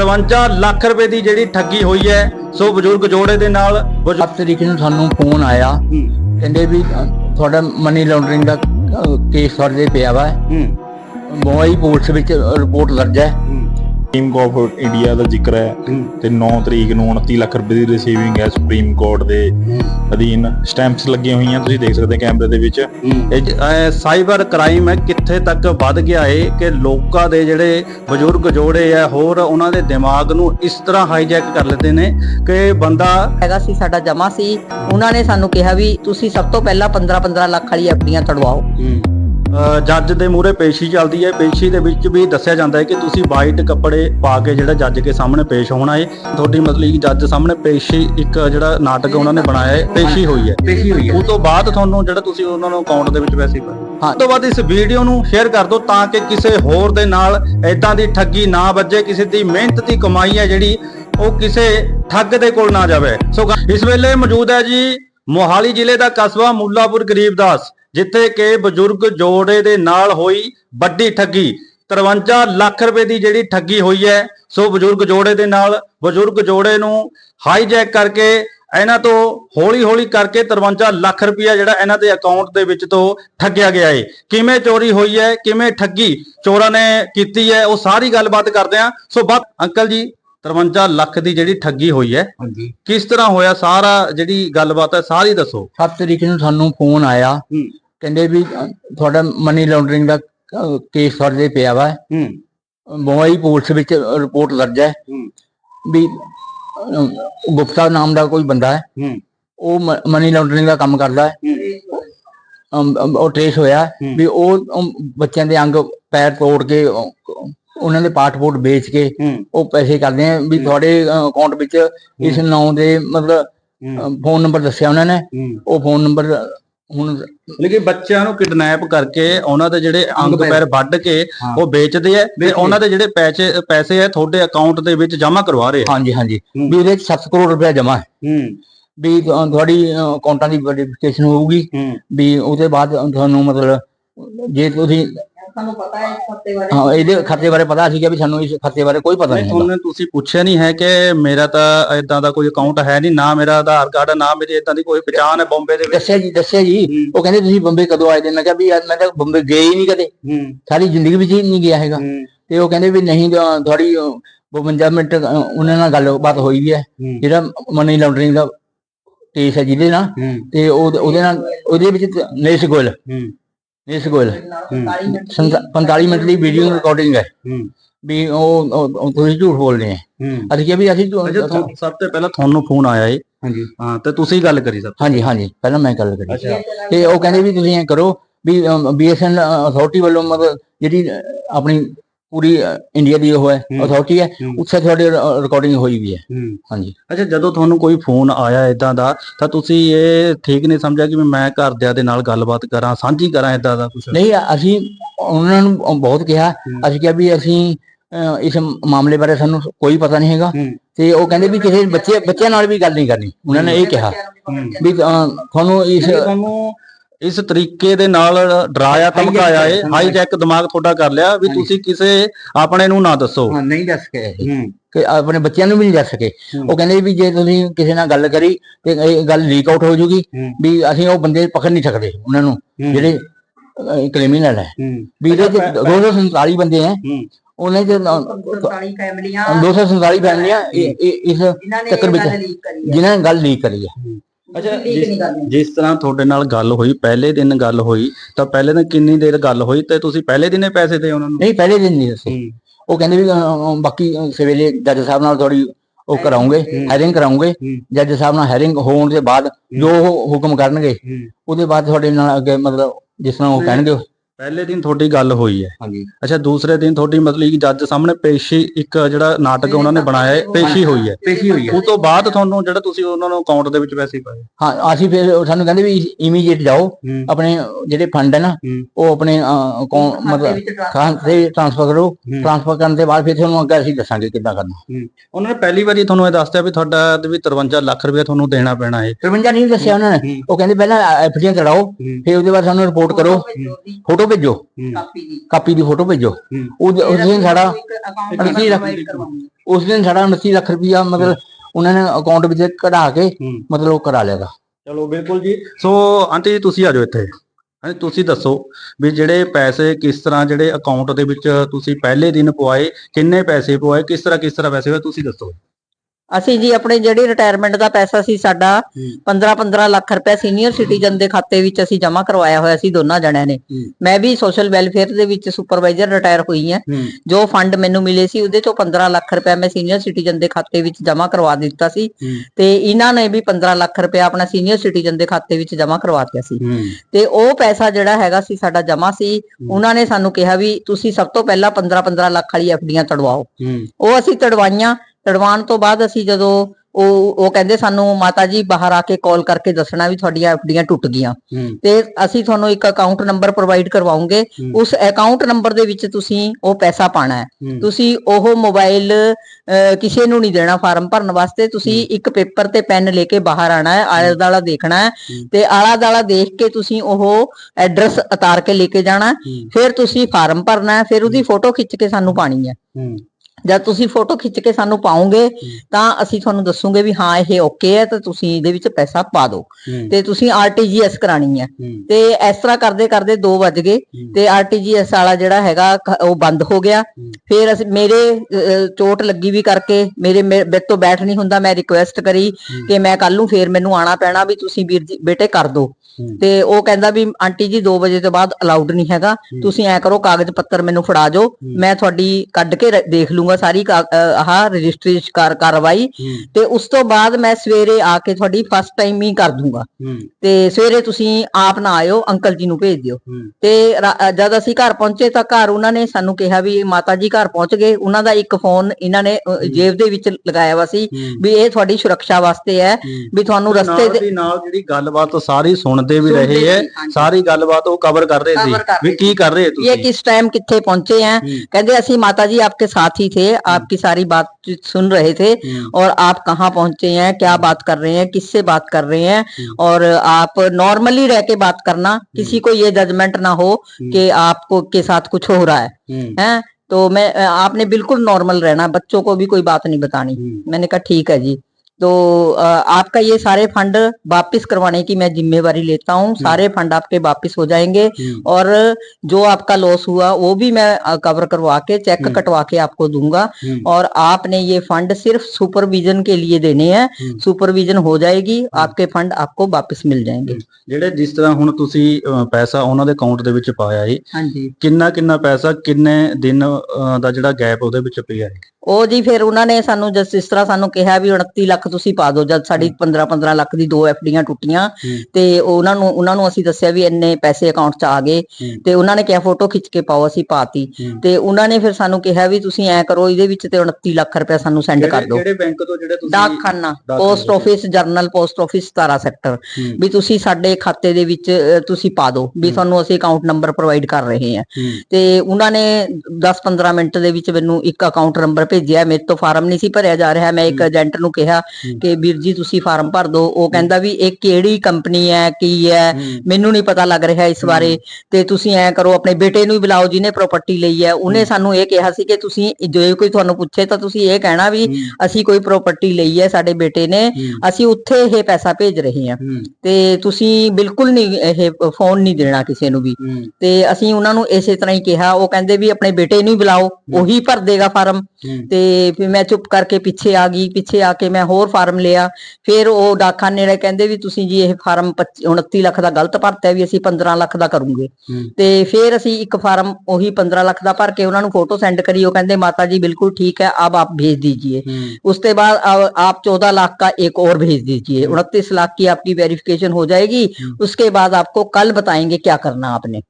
53 ਲੱਖ ਰੁਪਏ ਦੀ ਜਿਹੜੀ ਠੱਗੀ ਹੋਈ ਹੈ ਸੋ ਬਜ਼ੁਰਗ ਜੋੜੇ ਦੇ ਨਾਲ ਬਜ਼ੁਰਗ 7 ਤਰੀਕ ਨੂੰ ਸਾਨੂੰ ਫੋਨ ਆਇਆ। ਕਹਿੰਦੇ ਵੀ ਤੁਹਾਡਾ ਮਨੀ ਲਾਂਡਰਿੰਗ ਦਾ ਕੇਸ ਤੁਹਾਡੇ ਪਿਆ ਵਾ। ਮੁੰਬਈ ਪੁਲਿਸ ਵਿੱਚ ਰਿਪੋਰਟ ਦਰਜ ਹੈ। ਸੁਪਰੀਮ ਕੋਰਟ ਆਫ ਇੰਡੀਆ ਦਾ ਜ਼ਿਕਰ ਹੈ ਤੇ 9 ਤਰੀਕ ਨੂੰ 29 ਲੱਖ ਰੁਪਏ ਦੀ ਰਿਸੀਵਿੰਗ ਹੈ ਸੁਪਰੀਮ ਕੋਰਟ ਦੇ ਅਧੀਨ। ਸਟੈਂਪਸ ਲੱਗੀਆਂ ਹੋਈਆਂ ਤੁਸੀਂ ਦੇਖ ਸਕਦੇ ਕੈਮਰੇ ਦੇ ਵਿੱਚ। ਇਹ ਸਾਈਬਰ ਕ੍ਰਾਈਮ ਹੈ ਕਿੱਥੇ ਤੱਕ ਵੱਧ ਗਿਆ ਏ ਕਿ ਲੋਕਾਂ ਦੇ ਜਿਹੜੇ ਬਜ਼ੁਰਗ ਜੋੜੇ ਆ ਹੋਰ ਉਹਨਾਂ ਦੇ ਦਿਮਾਗ ਨੂੰ ਇਸ ਤਰ੍ਹਾਂ ਹਾਈਜੈਕ ਕਰ ਲੈਂਦੇ ਨੇ ਕਿ ਬੰਦਾ ਹੈਗਾ ਸੀ ਸਾਡਾ ਜਮਾ ਸੀ। ਉਹਨਾਂ ਨੇ ਸਾਨੂੰ ਕਿਹਾ ਵੀ ਤੁਸੀਂ ਸਭ ਤੋਂ ਪਹਿਲਾਂ 15 15 ਲੱਖ ਵਾਲੀ ਐਫਡੀਆਂ ਤੜਵਾਓ। ਜੱਜ ਦੇ ਮੂਹਰੇ ਪੇਸ਼ੀ ਚੱਲਦੀ ਹੈ। ਪੇਸ਼ੀ ਦੇ ਵਿੱਚ ਵੀ ਦੱਸਿਆ ਜਾਂਦਾ ਹੈ ਕਿ ਤੁਸੀਂ ਵਾਈਟ ਕੱਪੜੇ ਪਾ ਕੇ ਜਿਹੜਾ ਜੱਜ ਕੇ ਸਾਹਮਣੇ ਪੇਸ਼ ਹੋਣਾ ਹੈ। ਤੁਹਾਡੀ ਮਤਲਬ ਕਿ ਜੱਜ ਸਾਹਮਣੇ ਪੇਸ਼ੀ ਇੱਕ ਜਿਹੜਾ ਨਾਟਕ ਉਹਨਾਂ ਨੇ ਬਣਾਇਆ ਹੈ। ਪੇਸ਼ੀ ਹੋਈ ਹੈ। ਪੇਸ਼ੀ ਹੋਈ ਉਸ ਤੋਂ ਬਾਅਦ ਤੁਹਾਨੂੰ ਜਿਹੜਾ ਤੁਸੀਂ ਉਹਨਾਂ ਨੂੰ ਅਕਾਊਂਟ ਦੇ ਵਿੱਚ ਪੈਸੇ ਪਾਏ ਹਾਂ। ਤੋਂ ਬਾਅਦ ਇਸ ਵੀਡੀਓ ਨੂੰ ਸ਼ੇਅਰ ਕਰ ਦਿਓ ਤਾਂ ਕਿ ਕਿਸੇ ਹੋਰ ਦੇ ਨਾਲ ਐਦਾਂ ਦੀ ਠੱਗੀ ਨਾ ਵੱਜੇ। ਕਿਸੇ ਦੀ ਮਿਹਨਤ ਦੀ ਕਮਾਈ ਹੈ ਜਿਹੜੀ ਉਹ ਕਿਸੇ ਠੱਗ ਦੇ ਕੋਲ ਨਾ ਜਾਵੇ। ਸੋ ਇਸ ਵੇਲੇ ਮੌਜੂਦ ਹੈ ਜੀ ਮੋਹਾਲੀ ਜ਼ਿਲ੍ਹੇ ਦਾ ਕਸਬਾ ਮੁੱਲਾਪੁਰ ਗਰੀਬਦਾਸ। ਜਿੱਥੇ ਕਿ ਬਜ਼ੁਰਗ ਜੋੜੇ ਦੇ ਨਾਲ ਹੋਈ ਵੱਡੀ ਠੱਗੀ। 53 ਲੱਖ ਰੁਪਏ ਦੀ ਜਿਹੜੀ ਠੱਗੀ ਹੋਈ ਹੈ, ਸੋ ਬਜ਼ੁਰਗ ਜੋੜੇ ਦੇ ਨਾਲ, ਬਜ਼ੁਰਗ ਜੋੜੇ ਨੂੰ ਹਾਈਜੈਕ ਕਰਕੇ ਇਹਨਾਂ ਤੋਂ ਹੌਲੀ ਹੌਲੀ ਕਰਕੇ 53 ਲੱਖ ਰੁਪਇਆ ਜਿਹੜਾ ਇਹਨਾਂ ਦੇ ਅਕਾਊਂਟ ਦੇ ਵਿੱਚ ਤੋਂ ਠੱਗਿਆ ਗਿਆ ਹੈ ਕਿਵੇਂ ਚੋਰੀ ਹੋਈ ਹੈ, ਕਿਵੇਂ ਠੱਗੀ ਚੋਰਾਂ ਨੇ ਕੀਤੀ ਹੈ, ਉਹ ਸਾਰੀ ਗੱਲਬਾਤ ਕਰਦੇ ਆ ਸੋ ਬਾਤ ਅੰਕਲ ਜੀ 53 ਲੱਖ ਦੀ ਜਿਹੜੀ ਠੱਗੀ ਹੋਈ ਹੈ। ਹਾਂਜੀ। ਕਿਸ ਤਰ੍ਹਾਂ ਹੋਇਆ? ਸਾਰਾ ਜਿਹੜੀ ਗੱਲਬਾਤ ਹੈ ਸਾਰੀ ਦੱਸੋ। 7 ਤਰੀਕ ਨੂੰ ਸਾਨੂੰ ਫੋਨ ਆਇਆ। ਕਹਿੰਦੇ ਵੀ ਤੁਹਾਡਾ ਮਨੀ ਲਾਂਡਰਿੰਗ ਦਾ ਕੇਸ ਤੇ ਪਿਆ ਵਾ। ਮੁੰਬਈ ਪੁਲਿਸ ਵਿੱਚ ਰਿਪੋਰਟ ਦਰਜ ਹੈ। ਵੀ ਗੁਪਤਾ ਨਾਮ ਦਾ ਕੋਈ ਬੰਦਾ ਹੈ। ਉਹ ਮਨੀ ਲਾਂਡਰਿੰਗ ਦਾ ਕੰਮ ਕਰਦਾ ਹੈ। ਉਹ ਟ੍ਰੇਸ ਹੋਇਆ। ਵੀ ਉਹ ਬੱਚਿਆਂ ਦੇ ਅੰਗ ਪੈਰ ਤੋੜ ਕੇ ਉਹਨਾਂ ਦੇ ਪਾਸਪੋਰਟ ਵੇਚ ਕੇ ਉਹ ਪੈਸੇ ਕਰਦੇ ਆ ਵੀ ਤੁਹਾਡੇ ਅਕਾਊਂਟ ਵਿੱਚ ਇਸ ਨਾਮ ਦੇ ਮਤਲਬ ਫੋਨ ਨੰਬਰ ਦੱਸਿਆ ਉਹਨਾਂ ਨੇ। ਉਹ ਫੋਨ ਨੰਬਰ ਹੁਣ ਲੇਕਿਨ ਬੱਚਿਆਂ ਨੂੰ ਕਿਡਨੈਪ ਕਰਕੇ ਉਹਨਾਂ ਦੇ ਜਿਹੜੇ ਅੰਗ ਪੈਰ- ਵੱਢ ਕੇ। ਉਹ ਵੇਚਦੇ ਆ ਤੇ। ਉਹਨਾਂ ਦੇ ਜਿਹੜੇ ਪੈਸੇ ਪੈਸੇ ਆ ਤੁਹਾਡੇ ਅਕਾਊਂਟ ਦੇ ਵਿੱਚ ਜਮ੍ਹਾਂ ਕਰਵਾ ਰਹੇ ਆ। ਹਾਂਜੀ ਹਾਂਜੀ। ਵੀ ਉਹਦੇ 'ਚ 7 ਕਰੋੜ ਰੁਪਏ ਜਮਾ ਹੈ। ਵੀ ਤੁਹਾ- ਤੁਹਾਡੀ ਅਕਾਊਂਟਾਂ ਦੀ ਵੈਰੀਫਿਕੇਸ਼ਨ ਹੋਊਗੀ। ਵੀ ਉਹਦੇ ਬਾਅਦ ਤੁਹਾਨੂੰ ਮਤਲਬ ਜੇ ਤੁਸੀਂ ਸਾਨੂੰ ਪਤਾ ਹੈ ਇਸ ਬਾਰੇ। ਹਾਂ ਇਹਦੇ ਖਾਤੇ ਬਾਰੇ ਪਤਾ ਸੀਗਾ ਵੀ ਸਾਨੂੰ ਇਸ ਖਾਤੇ ਬਾਰੇ ਕੋਈ ਪਤਾ ਨਹੀਂ ਉਹਨੇ ਤੁਸੀਂ ਪੁੱਛਿਆ ਨਹੀਂ ਹੈ ਕਿ ਮੇਰਾ ਤਾਂ ਇਦਾਂ ਦਾ ਕੋਈ ਅਕਾਊਂਟ ਹੈ ਨਹੀਂ ਨਾ ਮੇਰਾ ਆਧਾਰ ਕਾਰਡ ਹੈ ਨਾ ਮੇਰੀ ਇਦਾਂ ਦੀ ਕੋਈ ਪਛਾਣ ਹੈ ਬੰਬੇ ਦੇ ਵਿੱਚ। ਦੱਸਿਆ ਜੀ ਦੱਸਿਆ ਜੀ। ਉਹ ਕਹਿੰਦੇ ਤੁਸੀਂ ਬੰਬੇ ਕਦੋਂ ਆਏ ਦੇ ਮੈਂ ਕਿਹਾ ਵੀ ਯਾਰ ਮੈਂ ਤਾਂ ਬੰਬੇ ਗਏ ਹੀ ਨਹੀਂ ਕਦੇ। ਹੂੰ। ਸਾਰੀ ਜ਼ਿੰਦਗੀ ਵਿੱਚ ਹੀ ਨਹੀਂ ਗਿਆ ਹੈਗਾ। ਤੇ ਉਹ ਕਹਿੰਦੇ ਵੀ ਨਹੀਂ ਅ, 52 ਮਿੰਟ ਉਹਨਾਂ ਨਾਲ ਗੱਲਬਾਤ ਹੋਈ ਹੈ। ਜਿਹੜਾ ਮਨੀ ਲਾਂਡਰਿੰਗ ਦਾ ਕੇਸ ਹੈ ਜਿਹਦੇ ਨਾਲ ਤੇ ਉਹ ਉਹਦੇ ਨਾਲ ਉਹਦੇ ਵਿੱਚ ਨੇਸ਼ ਗੋਇਲ। ਨੇਸ਼ ਗੋਇਲ 45 ਮਿੰਟ ਸੰਤ- 45 ਮਿੰਟ ਦੀ ਵੀਡੀਓ ਰਿਕਾਰਡਿੰਗ ਹੈ। ਹੂੰ। ਵੀ ਉਹ ਉਹ- ਉਹ ਤੁਸੀਂ ਝੂਠ ਬੋਲਦੇ ਆ। ਹੂੰ। ਅਸੀਂ ਕਿਹਾ ਵੀ ਅਸੀਂ ਝੂਠ- ਅੱਛਾ ਤੁਹਾਨੂੰ- ਸਭ ਤੋਂ ਪਹਿਲਾਂ ਤੁਹਾਨੂੰ ਫੋਨ ਆਇਆ ਏ। ਹਾਂਜੀ। ਹਾਂ ਤੇ ਤੁਸੀਂ ਗੱਲ ਕਰੀ ਸਭ ਹਾਂਜੀ ਹਾਂਜੀ ਪਹਿਲਾਂ ਮੈਂ ਗੱਲ ਕਰੀ। ਤੇ ਉਹ ਕਹਿੰਦੇ ਵੀ ਤੁਸੀਂ ਐ ਕਰੋ ਵੀ ਬੀਐਸਐਨ ਅਥਾਰਟੀ ਵੱਲੋਂ ਮਤਲਬ ਜਿਹੜੀ ਆਪਣੀ ਪੂਰੀ ਇੰਡੀਆ ਦੀ ਉਹ ਹੈ। ਅਥਾਰਟੀ ਹੈ। ਉੱਥੇ ਤੁਹਾਡੀ ਰਿਕਾਰਡਿੰਗ ਹੋਈ ਵੀ ਹੈ। ਹਾਂਜੀ। ਅੱਛਾ ਜਦੋਂ ਤੁਹਾਨੂੰ ਕੋਈ ਫੋਨ ਆਇਆ ਇਦਾਂ ਦਾ ਤਾਂ ਤੁਸੀਂ ਇਹ ਠੀਕ ਨਹੀਂ ਸਮਝਿਆ ਕਿ ਮੈਂ ਘਰਦਿਆਂ ਦੇ ਨਾਲ ਗੱਲਬਾਤ ਕਰਾਂ ਸਾਂਝੀ ਕਰਾਂ ਇਦਾਂ ਦਾ ਕੁਝ ਨਹੀਂ ਅਸੀਂ ਉਹਨਾਂ ਨੂੰ ਬਹੁਤ ਕਿਹਾ। ਅਸੀਂ ਕਿਹਾ ਵੀ ਅਸੀਂ ਇਸ ਮਾਮਲੇ ਬਾਰੇ ਸਾਨੂੰ ਕੋਈ ਪਤਾ ਨਹੀਂ ਹੈਗਾ। ਤੇ ਉਹ ਕਹਿੰਦੇ ਵੀ ਕਿਸੇ ਬੱਚੇ ਬੱਚਿਆਂ ਨਾਲ ਵੀ ਗੱਲ ਨਹੀਂ ਕਰਨੀ। ਉਹਨਾਂ ਨੇ ਇਹ ਕਿਹਾ ਵੀ ਤੁਹਾਨੂੰ ਇਸ ਤੁਹਾਨੂੰ ਇਸ ਤਰੀਕੇ ਦੇ ਨਾਲ ਡਰਾਇਆ ਧਮਕਾਇਆ ਏ ਹਾਈਜੈਕ ਦਿਮਾਗ ਤੁਹਾਡਾ ਕਰ ਲਿਆ ਵੀ। ਤੁਸੀਂ ਕਿਸੇ ਆਪਣੇ ਨੂੰ ਨਾ ਦੱਸੋ। ਹਾਂ, ਨਹੀਂ ਦੱਸ ਕੇ ਕਿ ਆਪਣੇ ਬੱਚਿਆਂ ਨੂੰ ਵੀ ਨਹੀਂ ਦੱਸ ਸਕੇ। ਉਹ ਕਹਿੰਦੇ ਵੀ ਜੇ ਤੁਸੀਂ ਕਿਸੇ ਨਾਲ ਗੱਲ ਕਰੀ ਤੇ ਇਹ ਗੱਲ ਲੀਕ ਆਊਟ ਹੋ ਜੂਗੀ। ਵੀ ਅਸੀਂ ਉਹ ਬੰਦੇ ਪਕੜ ਨਹੀਂ ਸਕਦੇ ਉਹਨਾਂ ਨੂੰ। ਜਿਹੜੇ ਕ੍ਰਿਮੀਨਲ ਹੈ। ਵੀ ਇਹਦੇ ਅੱਛਾ, ਚ 247 ਬੰਦੇ ਹੈ। ਉਹਨਾਂ ਚ 45 ਫੈਮਲੀਆਂ 247 ਫੈਮਲੀਆਂ ਇਸ ਚੱਕਰ ਵਿੱਚ ਜਿਨ੍ਹਾਂ ਨੇ ਗੱਲ ਲੀਕ ਕਰੀ ਹੈ। ਅੱਛਾ ਜਿਸ- ਤਰ੍ਹਾਂ ਤੁਹਾਡੇ ਨਾਲ ਗੱਲ ਹੋਈ ਪਹਿਲੇ ਦਿਨ ਗੱਲ ਹੋਈ ਤਾਂ ਪਹਿਲੇ ਦਿਨ ਕਿੰਨੀ ਦੇਰ ਗੱਲ ਹੋਈ ਤੇ ਤੁਸੀਂ ਪਹਿਲੇ ਦਿਨੇ ਪੈਸੇ ਦੇ ਉਹਨਾਂ ਨੂੰ? ਨਹੀਂ ਪਹਿਲੇ ਦਿਨ ਨਹੀਂ ਦੱਸੇ। ਉਹ ਕਹਿੰਦੇ ਵੀ ਬਾਕੀ ਸਵੇਰੇ ਜੱਜ ਸਾਹਿਬ ਨਾਲ ਥੋੜੀ ਉਹ ਕਰਾਉਂਗੇ। ਹੈਰਿੰਗ ਕਰਾਉਂਗੇ। ਜੱਜ ਸਾਹਿਬ ਨਾਲ ਹੈਰਿੰਗ ਹੋਣ ਦੇ ਬਾਅਦ ਜੋ ਉਹ ਹੁਕਮ ਕਰਨਗੇ ਉਹਦੇ ਬਾਅਦ ਤੁਹਾਡੇ ਨਾਲ ਅੱਗੇ ਮਤਲਬ ਜਿਸ ਤਰ੍ਹਾਂ ਉਹ ਕਹਿਣਗੇ। ਪਹਿਲੇ ਦਿਨ ਤੁਹਾਡੀ ਗੱਲ ਹੋਈ ਹੈ। ਹਾਂਜੀ। ਅੱਛਾ ਦੂਸਰੇ ਦਿਨ ਤੁਹਾਡੀ ਮਤਲਬ ਕਿ ਜੱਜ ਸਾਹਮਣੇ ਪੇਸ਼ੀ ਇੱਕ ਜਿਹੜਾ ਨਾਟਕ ਉਹਨਾਂ ਨੇ ਬਣਾਇਆ ਹੈ ਪੇਸ਼ੀ ਹੋਈ ਹੈ। ਪੇਸ਼ੀ ਹੋਈ ਉਸ ਤੋਂ ਬਾਅਦ ਤੁਹਾਨੂੰ ਜਿਹੜਾ ਤੁਸੀਂ ਉਹਨਾਂ ਨੂੰ ਅਕਾਊਂਟ ਦੇ ਵਿੱਚ ਪੈਸੇ ਪਾਏ। ਹਾਂ ਅਸੀਂ ਫਿਰ ਸਾਨੂੰ ਕਹਿੰਦੇ ਵੀ ਇਮੀਡੀਏਟ ਜਾਓ ਹੂੰ। ਆਪਣੇ ਜਿਹੜੇ ਫੰਡ ਹੈ ਨਾ ਹੂੰ। ਉਹ ਆਪਣੇ ਅਕਾਊਂਟ ਮਤਲਬ ਖਾਤੇ ਟ੍ਰਾਂਸਫਰ ਕਰੋ। ਹੂੰ। ਟ੍ਰਾਂਸਫਰ ਕਰਨ ਦੇ ਬਾਅਦ ਫਿਰ ਤੁਹਾਨੂੰ ਅੱਗੇ ਅਸੀਂ ਦੱਸਾਂਗੇ ਕਿੱਦਾਂ ਕਰਨਾ। ਉਹਨਾਂ ਨੇ ਪਹਿਲੀ ਵਾਰੀ ਤੁਹਾਨੂੰ ਇਹ ਦੱਸਤਾ ਵੀ ਤੁਹਾਡਾ ਵੀ 53 ਲੱਖ ਰੁਪਏ ਤੁਹਾਨੂੰ ਦੇਣਾ ਪੈਣਾ ਹੈ। 53 ਨਹੀਂ ਦੱਸਿਆ ਉਹਨਾਂ ਨੇ। ਹੂੰ। ਉਹ ਕਹਿੰਦੇ ਪਹਿਲਾਂ ਐਫਡੀਆਂ ਚੜਾਓ ਹੂੰ। ਫਿਰ ਉਹਦੇ ਬਾਅਦ ਸਾਨੂੰ ਰਿਪੋਰਟ ਕਰੋ। ਫੋਟੋ ਭੇਜੋ। ਕਾਪੀ ਦੀ ਕਾਪੀ ਦੀ ਫੋਟੋ ਭੇਜੋ। ਉਹ ਉਸ ਦਿਨ ਸਾਡਾ ਅੜਤੀ ਲੱਖ ਉਸ ਦਿਨ ਸਾਡਾ 29 ਲੱਖ ਰੁਪਇਆ ਮਤਲਬ ਉਹਨਾਂ ਨੇ ਅਕਾਊਂਟ ਵਿੱਚ ਕਢਾ ਕੇ ਮਤਲਬ ਉਹ ਕਰਾ ਲਿਆ ਚਲੋ ਬਿਲਕੁਲ ਜੀ। ਸੋ ਆਂਟੀ ਜੀ ਤੁਸੀਂ ਆ ਜਾਓ ਇੱਥੇ। ਹਾਂਜੀ ਤੁਸੀਂ ਦੱਸੋ ਵੀ ਜਿਹੜੇ ਪੈਸੇ ਕਿਸ ਤਰ੍ਹਾਂ ਜਿਹੜੇ ਅਕਾਊਂਟ ਦੇ ਵਿੱਚ ਤੁਸੀਂ ਪਹਿਲੇ ਦਿਨ ਪਵਾਏ ਕਿੰਨੇ ਪੈਸੇ ਪਵਾਏ ਕਿਸ ਤਰ੍ਹਾਂ ਕਿਸ ਤਰ੍ਹਾਂ ਪੈਸੇ ਹੋਏ ਤੁਸੀਂ ਦੱਸੋ। ਅਸੀਂ ਜੀ ਆਪਣੇ ਜਿਹੜੀ ਰਿਟਾਇਰਮੈਂਟ ਦਾ ਪੈਸਾ ਸੀ ਸਾਡਾ 15 15 ਲੱਖ ਰੁਪਏ ਸੀਨੀਅਰ ਸਿਟੀਜ਼ਨ ਦੇ ਖਾਤੇ ਵਿੱਚ ਅਸੀਂ ਜਮ੍ਹਾਂ ਕਰਵਾਇਆ ਹੋਇਆ ਸੀ ਦੋਨਾਂ ਜਣਿਆਂ ਨੇ। ਮੈਂ ਵੀ ਸੋਸ਼ਲ ਵੈਲਫੇਅਰ ਦੇ ਵਿੱਚ ਸੁਪਰਵਾਈਜ਼ਰ ਰਿਟਾਇਰ ਹੋਈ ਹਾਂ। ਜੋ ਫੰਡ ਮੈਨੂੰ ਮਿਲੇ ਸੀ ਉਹਦੇ ਚੋਂ 15 ਲੱਖ ਰੁਪਏ ਮੈਂ ਸੀਨੀਅਰ ਸਿਟੀਜ਼ਨ ਦੇ ਖਾਤੇ ਵਿੱਚ ਜਮ੍ਹਾਂ ਕਰਵਾ ਦਿੱਤਾ ਸੀ। ਤੇ ਇਹਨਾਂ ਨੇ ਵੀ 15 ਲੱਖ ਰੁਪਏ ਆਪਣਾ ਸੀਨੀਅਰ ਸਿਟੀਜ਼ਨ ਦੇ ਖਾਤੇ ਵਿੱਚ ਜਮ੍ਹਾਂ ਕਰਵਾ ਦਿੱਤਾ ਸੀ। ਤੇ ਉਹ ਪੈਸਾ ਜਿਹੜਾ ਹੈਗਾ ਸੀ ਸਾਡਾ ਜਮ੍ਹਾਂ ਸੀ। ਉਹਨਾਂ ਨੇ ਸਾਨੂੰ ਕਿਹਾ ਵੀ ਤੁਸੀਂ ਸਭ ਤੋਂ ਪਹਿਲਾਂ 15 15 ਲੱਖ ਵਾਲੀ ਐਫਡੀਆਂ ਤੜਵਾਓ। ਉਹ ਅਸੀਂ ਤੜਵਾਈਆਂ। ਤੜਵਾਉਣ ਤੋਂ ਬਾਅਦ ਅਸੀਂ ਜਦੋਂ ਉਹ ਉਹ ਕਹਿੰਦੇ ਸਾਨੂੰ ਮਾਤਾ ਜੀ ਬਾਹਰ ਆ ਕੇ ਕਾਲ ਕਰਕੇ ਦੱਸਣਾ ਵੀ ਤੁਹਾਡੀਆਂ ਐਫਡੀਆਂ ਟੁੱਟ ਗਈਆਂ। ਤੇ ਅਸੀਂ ਤੁਹਾਨੂੰ ਇੱਕ ਅਕਾਊਂਟ ਨੰਬਰ ਪ੍ਰੋਵਾਈਡ ਕਰਵਾਉਂਗੇ। ਉਸ ਅਕਾਊਂਟ ਨੰਬਰ ਦੇ ਵਿੱਚ ਤੁਸੀਂ ਉਹ ਪੈਸਾ ਪਾਣਾ ਹੈ। ਤੁਸੀਂ ਉਹ ਮੋਬਾਈਲ ਕਿਸੇ ਨੂੰ ਨਹੀਂ ਦੇਣਾ ਫਾਰਮ ਭਰਨ ਵਾਸਤੇ। ਤੁਸੀਂ ਇੱਕ ਪੇਪਰ ਤੇ ਪੈਨ ਲੈ ਕੇ ਬਾਹਰ ਆਣਾ ਹੈ ਆਲਾ ਦਾਲਾ ਦੇਖਣਾ ਹੈ। ਤੇ ਆਲਾ ਦਾਲਾ ਦੇਖ ਕੇ ਤੁਸੀਂ ਉਹ ਐਡਰੈਸ ਉਤਾਰ ਕੇ ਲੈ ਕੇ ਜਾਣਾ। ਫਿਰ ਤੁਸੀਂ ਫਾਰਮ ਭਰਨਾ ਹੈ ਫਿਰ ਉਹਦੀ ਫੋਟੋ ਖਿੱਚ ਕੇ ਸਾਨੂੰ ਪਾਣੀ ਹੈ। ਜਦ ਤੁਸੀਂ ਫੋਟੋ ਖਿੱਚ ਕੇ ਸਾਨੂੰ ਪਾਉਂਗੇ ਤਾਂ ਅਸੀਂ ਤੁਹਾਨੂੰ ਦੱਸੂਗੇ ਵੀ ਹਾਂ ਇਹ ਓਕੇ ਹੈ ਤਾਂ ਤੁਸੀਂ ਇਹਦੇ ਵਿੱਚ ਪੈਸਾ ਪਾ ਦਿਓ। ਤੇ ਤੁਸੀਂ ਆਰਟੀਜੀਐਸ ਕਰਾਣੀ ਹੈ। ਤੇ ਇਸ ਤਰ੍ਹਾਂ ਕਰਦੇ ਕਰਦੇ 2 ਵਜ ਗਏ। ਤੇ ਆਰਟੀਜੀਐਸ ਵਾਲਾ ਜਿਹੜਾ ਹੈਗਾ ਉਹ ਬੰਦ ਹੋ ਗਿਆ। ਫਿਰ ਅਸੀਂ ਮੇਰੇ ਚੋਟ ਲੱਗੀ ਵੀ ਕਰਕੇ ਮੇਰੇ ਮੇ- ਬੈੱਡ ਤੋਂ ਬੈਠ ਨਹੀਂ ਹੁੰਦਾ ਮੈਂ ਰਿਕੁਐਸਟ ਕਰੀ ਕਿ ਮੈਂ ਕੱਲ ਨੂੰ ਫੇਰ ਮੈਨੂੰ ਆਣਾ ਪੈਣਾ ਵੀ ਤੁਸੀਂ ਵੀਰ ਜੀ ਬੇਟੇ ਕਰ ਦਿਓ। ਤੇ ਉਹ ਕਹਿੰਦਾ ਵੀ ਆਂਟੀ ਜੀ 2 ਵਜੇ ਤੋਂ ਬਾਅਦ ਅਲਾਉਡ ਨਹੀਂ ਹੈਗਾ। ਤੁਸੀਂ ਐ ਕਰੋ ਕਾਗਜ਼ ਪੱਤਰ ਮੈਨੂੰ ਫੜਾ ਜਾਓ ਮੈਂ ਤੁਹਾਡੀ ਕੱਢ ਕੇ ਦੇਖ ਲੂੰਗਾ। ਕਰੂੰਗਾ ਸਾਰੀ ਆਹ ਰਜਿਸਟਰੀ ਕਾਰ ਕਾਰਵਾਈ। ਤੇ ਉਸ ਤੋਂ ਬਾਅਦ ਮੈਂ ਸਵੇਰੇ ਆ ਕੇ ਤੁਹਾਡੀ ਫਸਟ ਟਾਈਮ ਹੀ ਕਰ ਦੂੰਗਾ। ਤੇ ਸਵੇਰੇ ਤੁਸੀਂ ਆਪ ਨਾ ਆਇਓ ਅੰਕਲ ਜੀ ਨੂੰ ਭੇਜ ਦਿਓ। ਤੇ ਜਦ ਅਸੀਂ ਘਰ ਪਹੁੰਚੇ ਤਾਂ ਘਰ ਉਹਨਾਂ ਨੇ ਸਾਨੂੰ ਕਿਹਾ ਵੀ ਮਾਤਾ ਜੀ ਘਰ ਪਹੁੰਚ ਗਏ। ਉਹਨਾਂ ਦਾ ਇੱਕ ਫੋਨ ਇਹਨਾਂ ਨੇ ਜੇਬ ਦੇ ਵਿੱਚ ਲਗਾਇਆ ਵਾ ਸੀ ਵੀ ਇਹ ਤੁਹਾਡੀ ਸੁਰੱਖਿਆ ਵਾਸਤੇ ਹੈ ਵੀ ਤੁਹਾਨੂੰ ਰਸਤੇ ਦੇ ਨਾਲ ਜਿਹੜੀ ਗੱਲਬਾਤ ਸਾਰੀ ਸੁਣਦੇ ਵੀ ਰਹੇ ਹੈ। ਸਾਰੀ ਗੱਲਬਾਤ ਉਹ ਕਵਰ ਕਰ ਰਹੇ ਸੀ ਵੀ ਕੀ ਕਰ ਰਹੇ ਤੁਸੀਂ ਇਹ ਕਿਸ ਟਾਈਮ ਕਿੱਥੇ ਪਹੁੰਚੇ ਆ ਕਹਿੰਦੇ ਅਸੀਂ ਮਾਤਾ ਜੀ ਆਪਕੇ ਸਾਥ ਹੀ ਥੇ। थे आपकी सारी बात सुन रहे थे और आप कहाँ पहुँचे हैं क्या बात कर रहे हैं किससे बात कर रहे हैं और आप नॉर्मली रह के बात करना किसी को ये जजमेंट ना हो कि आपको के साथ कुछ हो रहा है। हैं? तो मैं आपने बिल्कुल नॉर्मल रहना बच्चों को भी कोई बात नहीं बतानी। मैंने कहा ठीक है जी। तो अ, आपका ये सारे फंड वापस करवाने की मैं जिम्मेवारी लेता हूँ सारे फंड आपके वापस हो जाएंगे और जो आपका लॉस हुआ वो भी मैं कवर करवा के चेक कटवा के आपको दूंगा और आपने ये फंड सिर्फ सुपरविजन के लिए देने हैं सुपरविजन हो जाएगी आपके फंड आपको वापस मिल जाएंगे ਜਿਹੜੇ ਜਿਸ ਤਰ੍ਹਾਂ ਹੁਣ ਤੁਸੀਂ ਅ, ਪੈਸਾ ਉਹਨਾਂ ਦੇ ਅਕਾਊਂਟ ਦੇ ਵਿੱਚ ਪਾਇਆ ਹੈ हाँ जी ਕਿੰਨਾ ਕਿੰਨਾ ਪੈਸਾ ਕਿੰਨੇ ਦਿਨ ਅ, ਦਾ ਜਿਹੜਾ ਗੈਪ ਉਹਦੇ ਵਿੱਚ ਪਿਆ ਹੈ ਉਹ ਜੀ ਫਿਰ ਉਹਨਾਂ ਨੇ ਸਾਨੂੰ ਜਿਸ ਇਸ ਤਰ੍ਹਾਂ ਸਾਨੂੰ ਕਿਹਾ ਵੀ 29 ਲੱਖ ਤੁਸੀਂ ਪਾ ਦਿਓ ਜਦ ਸਾਡੀ 15 15 ਲੱਖ ਦੀ ਦੋ ਐਫਡੀਆਂ ਟੁੱਟੀਆਂ ਤੇ ਉਹਨਾਂ ਨੂੰ ਉਹਨਾਂ ਨੂੰ ਅਸੀਂ ਦੱਸਿਆ ਵੀ ਇੰਨੇ ਪੈਸੇ ਅਕਾਊਂਟ 'ਚ ਆ ਗਏ ਤੇ ਉਹਨਾਂ ਨੇ ਕਿਹਾ ਫੋਟੋ ਖਿੱਚ ਕੇ ਪਾਓ ਅਸੀਂ ਪਾਤੀ ਤੇ ਉਹਨਾਂ ਨੇ ਫਿਰ ਸਾਨੂੰ ਕਿਹਾ ਵੀ ਤੁਸੀਂ ਐ ਕਰੋ ਇਹਦੇ ਵਿੱਚ ਤੇ 29 ਲੱਖ ਰੁਪਏ ਸਾਨੂੰ ਸੈਂਡ ਕਰ ਦਿਓ। ਜਿਹੜੇ ਬੈਂਕ ਤੋਂ ਜਿਹੜੇ ਤੁਸੀਂ ਡਾਕਖਾਨਾ post office general post office 17 sector ਵੀ ਤੁਸੀਂ ਸਾਡੇ ਖਾਤੇ ਦੇ ਵਿੱਚ ਤੁਸੀਂ ਪਾ ਦਿਓ ਵੀ ਤੁਹਾਨੂੰ ਅਸੀਂ ਅਕਾਊਂਟ ਨੰਬਰ ਪ੍ਰੋਵਾਈਡ ਕਰ ਰਹੇ ਹਾਂ। ਤੇ ਉਹਨਾਂ ਨੇ 10-15 ਮਿੰਟ ਦੇ ਵਿੱਚ ਮੈਨੂੰ ਇੱਕ ਅਕਾਊਂਟ ਨੰਬਰ ਭੇਜਿਆ। ਮੇਰੇ ਤੋਂ ਫਾਰਮ ਨਹੀਂ ਸੀ ਭਰਿਆ ਜਾ ਰਿਹਾ। ਮੈਂ ਇੱਕ ਏਜੰਟ ਨੂੰ ਕਿਹਾ ਕਿ ਵੀਰ ਜੀ ਤੁਸੀਂ ਫਾਰਮ ਭਰ ਦਿਓ ਉਹ ਕਹਿੰਦਾ ਵੀ ਇਹ ਕਿਹੜੀ ਕੰਪਨੀ ਹੈ ਕੀ ਹੈ? ਮੈਨੂੰ ਨਹੀਂ ਪਤਾ ਲੱਗ ਰਿਹਾ ਇਸ ਬਾਰੇ। ਤੇ ਤੁਸੀਂ ਐ ਕਰੋ ਆਪਣੇ ਬੇਟੇ ਨੂੰ ਹੀ ਬੁਲਾਓ ਜਿਹਨੇ ਪ੍ਰਾਪਰਟੀ ਲਈ ਹੈ। ਉਹਨੇ ਸਾਨੂੰ ਇਹ ਕਿਹਾ ਸੀ ਕਿ ਤੁਸੀਂ ਜੇ ਕੋਈ ਤੁਹਾਨੂੰ ਪੁੱਛੇ ਤਾਂ ਤੁਸੀਂ ਇਹ ਕਹਿਣਾ ਵੀ ਅਸੀਂ ਕੋਈ ਪ੍ਰਾਪਰਟੀ ਲਈ ਹੈ ਸਾਡੇ ਬੇਟੇ ਨੇ। ਅਸੀਂ ਉੱਥੇ ਇਹ ਪੈਸਾ ਭੇਜ ਰਹੇ ਹਾਂ। ਤੇ ਤੁਸੀਂ ਬਿਲਕੁਲ ਨਹੀਂ ਇਹ ਫੋਨ ਨਹੀਂ ਦੇਣਾ ਕਿਸੇ ਨੂੰ ਵੀ। ਤੇ ਅਸੀਂ ਉਹਨਾਂ ਨੂੰ ਇਸੇ ਤਰ੍ਹਾਂ ਹੀ ਕਿਹਾ। ਉਹ ਕਹਿੰਦੇ ਵੀ ਆਪਣੇ ਬੇਟੇ ਨੂੰ ਹੀ ਬੁਲਾਓ। ਉਹੀ ਭਰ ਦੇਗਾ ਫਾਰਮ। ਤੇ ਫਿਰ ਮੈਂ ਚੁੱਪ ਕਰਕੇ ਪਿੱਛੇ ਆ ਗਈ। ਪਿੱਛੇ ਆ ਕੇ ਮੈਂ ਹੋਰ ਫਾਰਮ ਲਿਆ ਫਿਰ ਉਹ ਡਾਕਖਾਨੇ ਵਾਲੇ ਕਹਿੰਦੇ ਵੀ ਤੁਸੀਂ ਜੀ ਇਹ ਫਾਰਮ 25 29 ਲੱਖ ਦਾ ਗਲਤ ਭਰਤਾ ਵੀ ਅਸੀਂ 15 ਲੱਖ ਦਾ ਕਰੂੰਗੇ ਤੇ ਫਿਰ ਅਸੀਂ ਇੱਕ ਫਾਰਮ ਉਹੀ 15 ਲੱਖ ਦਾ ਭਰ ਕੇ ਉਹਨਾਂ ਨੂੰ ਫੋਟੋ ਸੈਂਡ ਕਰੀ ਉਹ ਕਹਿੰਦੇ माता जी बिल्कुल ठीक है अब आप भेज दीजिए उसके बाद अब आप चौदह लाख का एक और भेज दीजिए उनतीस लाख की आपकी वेरिफिकेशन हो जाएगी उसके बाद आपको कल बताएंगे क्या करना आपने